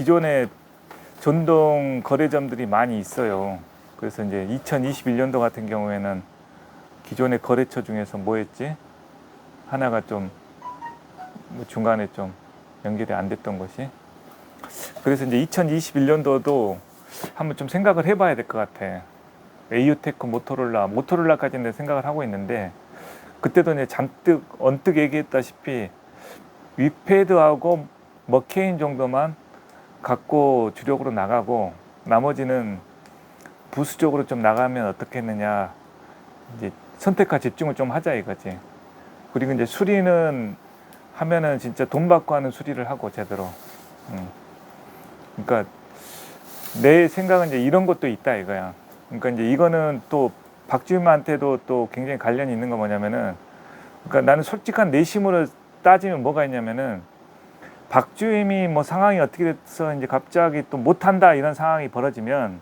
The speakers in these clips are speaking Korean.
기존에 전동 거래점들이 많이 있어요. 그래서 이제 2021년도 같은 경우에는 기존의 거래처 중에서 뭐였지? 하나가 좀뭐 중간에 좀 연결이 안 됐던 것이. 그래서 이제 2021년도도 한번 좀 생각을 해봐야 될 것 같아. 에이오테크, 모토롤라, 모토롤라까지는 내 생각을 하고 있는데 그때도 이제 잔뜩 언뜻 얘기했다시피 위패드하고 머케인 정도만 갖고 주력으로 나가고 나머지는 부수적으로 좀 나가면 어떻겠느냐 이제 선택과 집중을 좀 하자 이거지. 그리고 이제 수리는 하면은 진짜 돈 받고 하는 수리를 하고 제대로. 음. 그러니까 내 생각은 이제 이런 것도 있다 이거야. 그러니까 이제 이거는 또 박주임한테도 또 굉장히 관련이 있는 거 뭐냐면은 그러니까 나는 솔직한 내심으로 따지면 뭐가 있냐면은 박주임이 뭐 상황이 어떻게 돼서 이제 갑자기 또 못한다 이런 상황이 벌어지면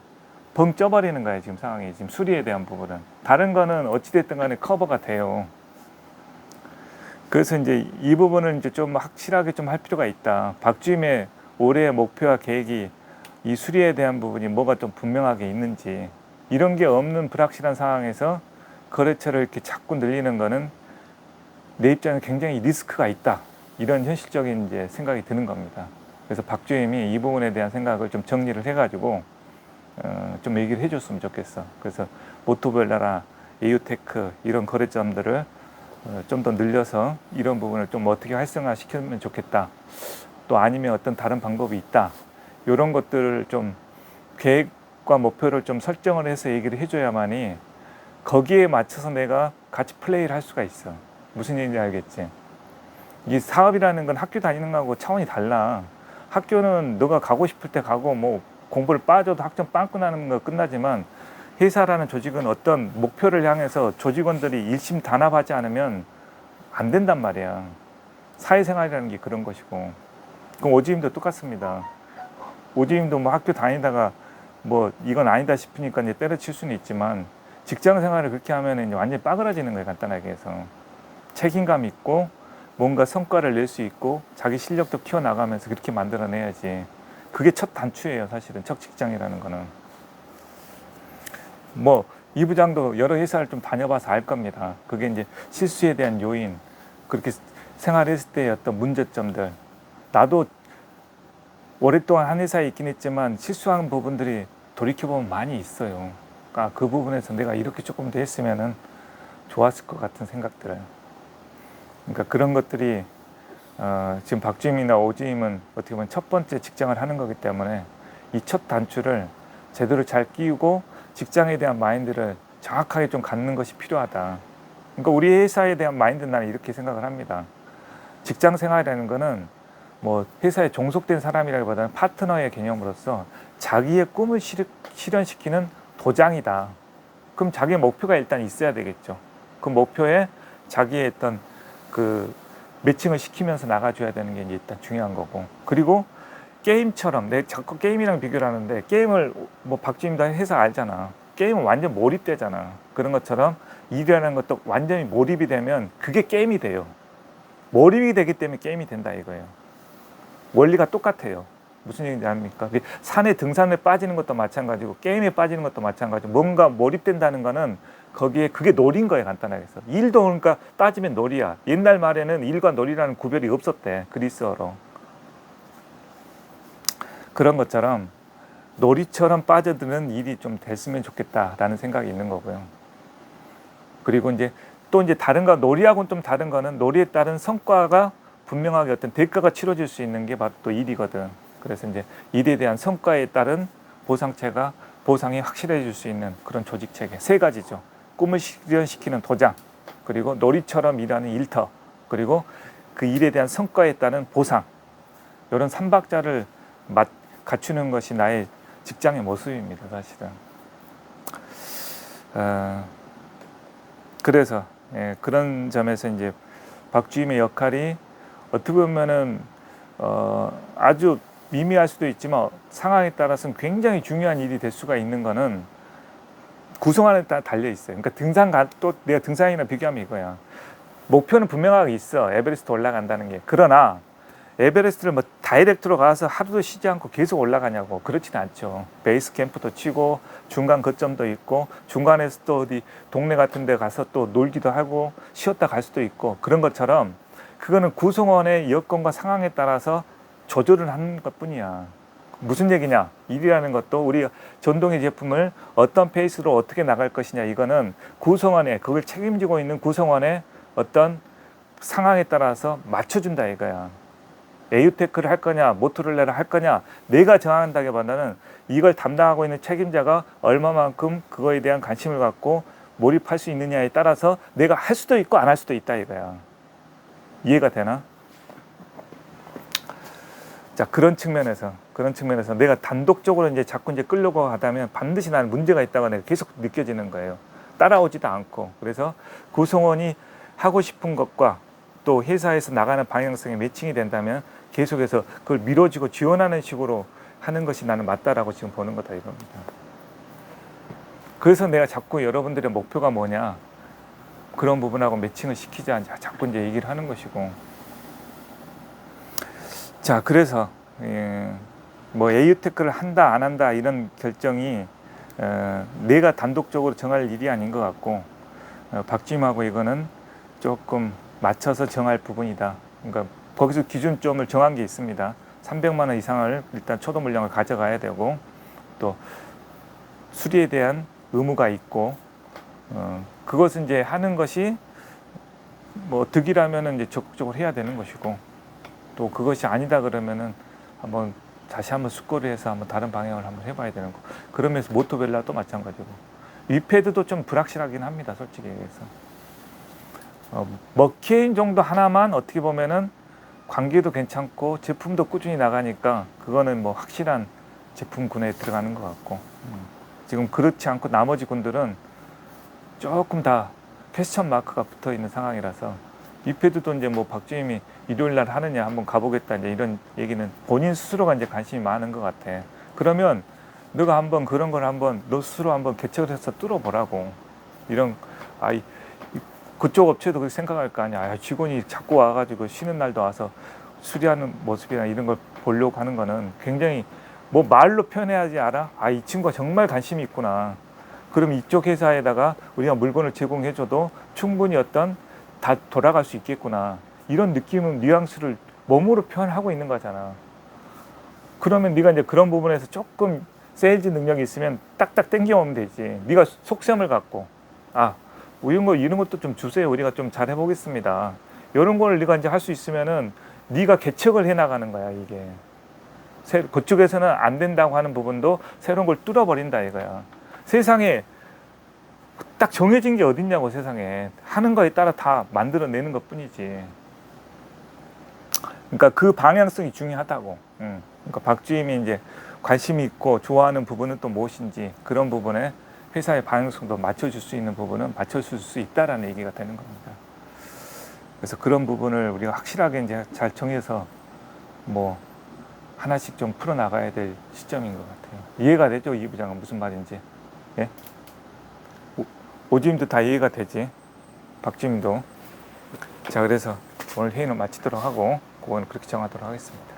벙 쪄버리는 거야 지금 상황이 지금 수리에 대한 부분은 다른 거는 어찌됐든 간에 커버가 돼요. 그래서 이제 이 부분을 이제 좀 확실하게 좀 할 필요가 있다. 박주임의 올해의 목표와 계획이 이 수리에 대한 부분이 뭐가 좀 분명하게 있는지 이런 게 없는 불확실한 상황에서 거래처를 이렇게 자꾸 늘리는 거는 내 입장에 굉장히 리스크가 있다. 이런 현실적인 이제 생각이 드는 겁니다. 그래서 박주임이 이 부분에 대한 생각을 좀 정리를 해가지고 어, 좀 얘기를 해줬으면 좋겠어. 그래서 모토벨라라, 에이오테크 이런 거래점들을 어, 좀더 늘려서 이런 부분을 좀 어떻게 활성화 시키면 좋겠다. 또 아니면 어떤 다른 방법이 있다. 이런 것들을 좀 계획과 목표를 좀 설정을 해서 얘기를 해줘야만이 거기에 맞춰서 내가 같이 플레이를 할 수가 있어. 무슨 얘기인지 알겠지? 이 사업이라는 건 학교 다니는 거하고 차원이 달라. 학교는 너가 가고 싶을 때 가고 뭐 공부를 빠져도 학점 빵꾸 나는 거 끝나지만 회사라는 조직은 어떤 목표를 향해서 조직원들이 일심 단합하지 않으면 안 된단 말이야. 사회생활이라는 게 그런 것이고. 그럼 오지임도 똑같습니다. 오지임도 뭐 학교 다니다가 뭐 이건 아니다 싶으니까 이제 때려칠 수는 있지만 직장 생활을 그렇게 하면 이제 완전히 빠그라지는 거예요. 간단하게 해서. 책임감 있고 뭔가 성과를 낼 수 있고 자기 실력도 키워나가면서 그렇게 만들어내야지. 그게 첫 단추예요. 사실은 첫 직장이라는 거는. 뭐 이 부장도 여러 회사를 좀 다녀봐서 알 겁니다. 그게 이제 실수에 대한 요인, 그렇게 생활했을 때의 어떤 문제점들. 나도 오랫동안 한 회사에 있긴 했지만 실수한 부분들이 돌이켜보면 많이 있어요. 그러니까 그 부분에서 내가 이렇게 조금 더 했으면은 좋았을 것 같은 생각 들. 그러니까 그런 것들이 어, 지금 박주임이나 오주임은 어떻게 보면 첫 번째 직장을 하는 거기 때문에 이 첫 단추를 제대로 잘 끼우고 직장에 대한 마인드를 정확하게 좀 갖는 것이 필요하다. 그러니까 우리 회사에 대한 마인드는 나는 이렇게 생각을 합니다. 직장 생활이라는 거는 뭐 회사에 종속된 사람이라기보다는 파트너의 개념으로서 자기의 꿈을 실- 실현시키는 도장이다. 그럼 자기의 목표가 일단 있어야 되겠죠. 그 목표에 자기의 어떤 그 매칭을 시키면서 나가줘야 되는 게 이제 일단 중요한 거고. 그리고 게임처럼 내 자꾸 게임이랑 비교를 하는데 게임을 뭐 박주임도 해서 알잖아. 게임은 완전 몰입되잖아. 그런 것처럼 일이라는 것도 완전히 몰입이 되면 그게 게임이 돼요. 몰입이 되기 때문에 게임이 된다 이거예요. 원리가 똑같아요. 무슨 얘기인지 압니까? 그 산에 등산에 빠지는 것도 마찬가지고 게임에 빠지는 것도 마찬가지고 뭔가 몰입된다는 거는 거기에 그게 놀인 거예요 간단하게 해서 일도 그러니까 따지면 놀이야 옛날 말에는 일과 놀이라는 구별이 없었대 그리스어로 그런 것처럼 놀이처럼 빠져드는 일이 좀 됐으면 좋겠다라는 생각이 있는 거고요 그리고 이제 또 이제 다른 거 놀이하고는 좀 다른 거는 놀이에 따른 성과가 분명하게 어떤 대가가 치러질 수 있는 게 바로 또 일이거든. 그래서 이제 일에 대한 성과에 따른 보상체가 보상이 확실해질 수 있는 그런 조직 체계 세 가지죠. 꿈을 실현시키는 도장, 그리고 놀이처럼 일하는 일터, 그리고 그 일에 대한 성과에 따른 보상. 이런 삼박자를 맞, 갖추는 것이 나의 직장의 모습입니다, 사실은. 어, 그래서 예, 그런 점에서 이제 박주임의 역할이 어떻게 보면은 어, 아주 미미할 수도 있지만 상황에 따라서는 굉장히 중요한 일이 될 수가 있는 거는 구성 안에 따라 달려 있어요. 그러니까 등산 가, 또 내가 등산이나 비교하면 이거야. 목표는 분명하게 있어. 에베레스트 올라간다는 게. 그러나 에베레스트를 뭐 다이렉트로 가서 하루도 쉬지 않고 계속 올라가냐고 그렇지는 않죠. 베이스 캠프도 치고 중간 거점도 있고 중간에서 또 어디 동네 같은 데 가서 또 놀기도 하고 쉬었다 갈 수도 있고 그런 것처럼 그거는 구성원의 여건과 상황에 따라서 조절을 하는 것 뿐이야. 무슨 얘기냐? 일이라는 것도 우리 전동의 제품을 어떤 페이스로 어떻게 나갈 것이냐 이거는 구성원의 그걸 책임지고 있는 구성원의 어떤 상황에 따라서 맞춰준다 이거야. 에유테크를 할 거냐, 모토로라를 할 거냐, 내가 정한다기보다는 이걸 담당하고 있는 책임자가 얼마만큼 그거에 대한 관심을 갖고 몰입할 수 있느냐에 따라서 내가 할 수도 있고 안 할 수도 있다 이거야. 이해가 되나? 자 그런 측면에서 그런 측면에서 내가 단독적으로 이제 자꾸 이제 끌려고 하다면 반드시 나는 문제가 있다고 내가 계속 느껴지는 거예요. 따라오지도 않고 그래서 구성원이 하고 싶은 것과 또 회사에서 나가는 방향성이 매칭이 된다면 계속해서 그걸 밀어주고 지원하는 식으로 하는 것이 나는 맞다라고 지금 보는 거다 이겁니다. 그래서 내가 자꾸 여러분들의 목표가 뭐냐 그런 부분하고 매칭을 시키자 자꾸 이제 얘기를 하는 것이고 자 그래서 예, 뭐 에이유테크를 한다 안 한다 이런 결정이 어, 내가 단독적으로 정할 일이 아닌 것 같고 어, 박지임하고 이거는 조금 맞춰서 정할 부분이다. 그러니까 거기서 기준점을 정한 게 있습니다. 300만 원 이상을 일단 초도 물량을 가져가야 되고 또 수리에 대한 의무가 있고 어, 그것은 이제 하는 것이 뭐 득이라면은 이제 적극적으로 해야 되는 것이고 또 그것이 아니다 그러면은 한번 다시 한번 숙고를 해서 한번 다른 방향을 한번 해봐야 되는 거. 그러면서 모토벨라도 마찬가지고 위패드도 좀 불확실하긴 합니다. 솔직히 얘기해서. 어, 머케인 정도 하나만 어떻게 보면은 관계도 괜찮고 제품도 꾸준히 나가니까 그거는 뭐 확실한 제품군에 들어가는 것 같고 음. 지금 그렇지 않고 나머지 군들은 조금 다 패션 마크가 붙어 있는 상황이라서 이패드도 이제 뭐 박주임이 일요일 날 하느냐 한번 가보겠다 이제 이런 얘기는 본인 스스로가 이제 관심이 많은 것 같아. 그러면 너가 한번 그런 걸 한번 너 스스로 한번 개척을 해서 뚫어보라고 이런 아이 그쪽 업체도 그렇게 생각할 거 아니야. 아, 직원이 자꾸 와가지고 쉬는 날도 와서 수리하는 모습이나 이런 걸 보려고 하는 거는 굉장히 뭐 말로 표현해야지 알아? 아, 이 친구가 정말 관심이 있구나. 그럼 이쪽 회사에다가 우리가 물건을 제공해줘도 충분히 어떤 다 돌아갈 수 있겠구나. 이런 느낌은 뉘앙스를 몸으로 표현하고 있는 거잖아. 그러면 네가 이제 그런 부분에서 조금 세일즈 능력이 있으면 딱딱 땡겨오면 되지. 네가 속셈을 갖고 아 이런 거 이런 것도 좀 주세요. 우리가 좀 잘 해보겠습니다. 이런 걸 네가 이제 할 수 있으면은 네가 개척을 해 나가는 거야 이게. 새- 그쪽에서는 안 된다고 하는 부분도 새로운 걸 뚫어버린다 이거야. 세상에 딱 정해진 게 어딨냐고 세상에 하는 거에 따라 다 만들어내는 것 뿐이지. 그러니까 그 방향성이 중요하다고. 음. 그러니까 박주임이 이제 관심이 있고 좋아하는 부분은 또 무엇인지 그런 부분에 회사의 방향성도 맞춰줄 수 있는 부분은 맞춰줄 수 있다라는 얘기가 되는 겁니다. 그래서 그런 부분을 우리가 확실하게 이제 잘 정해서 뭐 하나씩 좀 풀어 나가야 될 시점인 것 같아요. 이해가 되죠, 이 부장은 무슨 말인지. 예? 오- 오주임도 다 이해가 되지. 박주임도. 자, 그래서 오늘 회의는 마치도록 하고, 그건 그렇게 정하도록 하겠습니다.